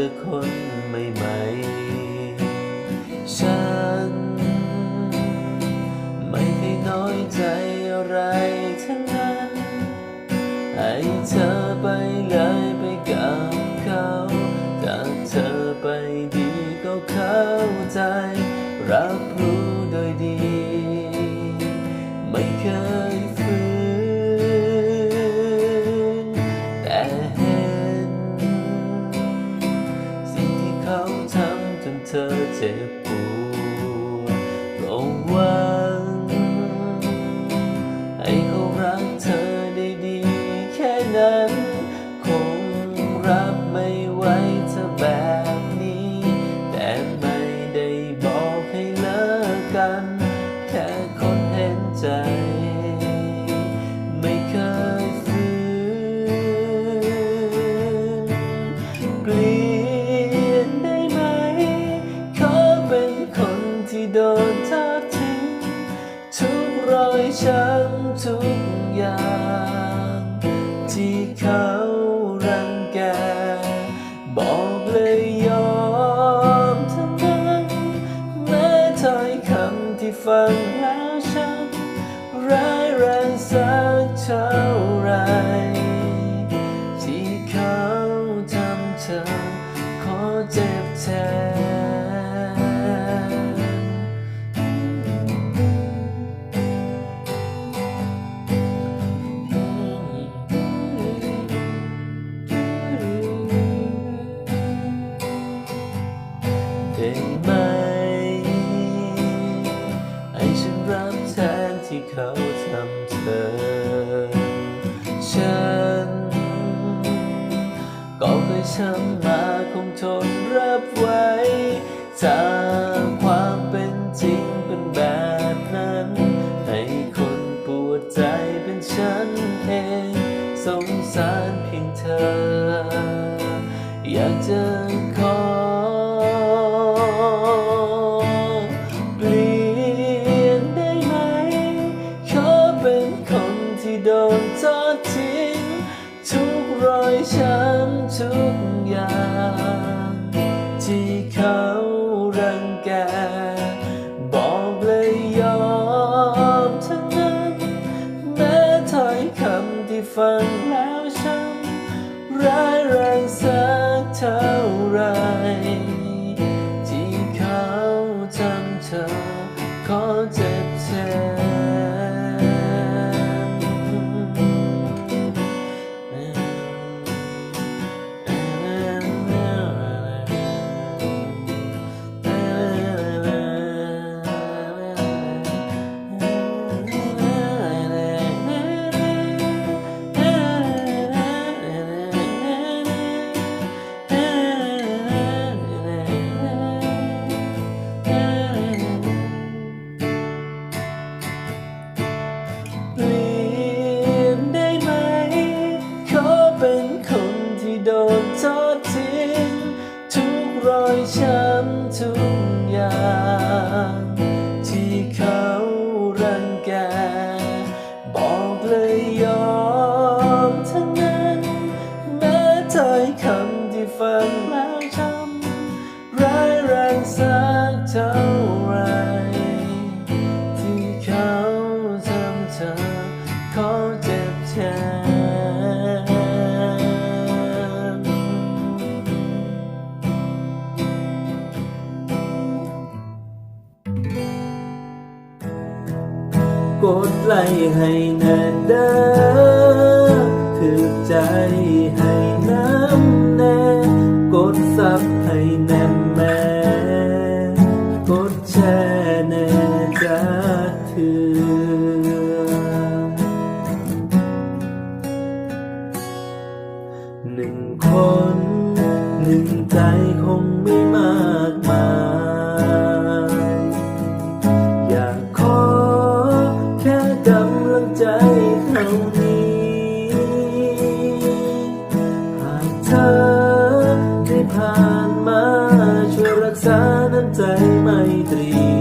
อคนใหม่ๆ ฉัน ไม่เคยน้อยใจอะไรทั้งนั้น ให้เธอไปเลยไปกับเขาถ้าเธอไปดีก็เข้าใจ รับรู้โดยดี ไม่เคยฝืนแต่ ธอเจ็บปวดก็หวังให้เขารักเธอได้ดีแค่นั้น คงรับไม่ไหวเธอแบบนี้ แต่ไม่ได้บอกให้เลิกกัน อย่างที่เขารังแก บอกเลยยอมทั้งนั้นแม้ถ้อยคำที่ฟังแล้วช้ำร้ายแรงสักเท่าไร ที่เขาทำเธอขอเจ็บแทน ที่เขาทำเธอ ฉัน ก็เคยช้ำมาคงทนรับไว้จากความเป็นจริงเป็นแบบนั้น ให้คนปวดใจเป็นฉันเอง สงสารเพียงเธอ อยากจะขอ ดทิ้งทุกรอยช้ำทุกอย่าง ที่เขารังแก บอกเลยยอมทั้งนั้นแม้ถ้อยคำที่ฟังแล้วช้ำร้ายแรงสักเท่าไรำที่ฟังแล้วช้ำร้ายแรงสักเท่าไรที่เขาทำเธอขอเจ็บแทนกดไลค์ให้แน่เด้อถือใจให้ ให้แน่แม่กดแชร์แน่จ้าเถือหนึ่งคนหนึ่งใจคงไม่มากมาย อยากขอแค่กำลังใจ รักษาน้ำใจไมตรี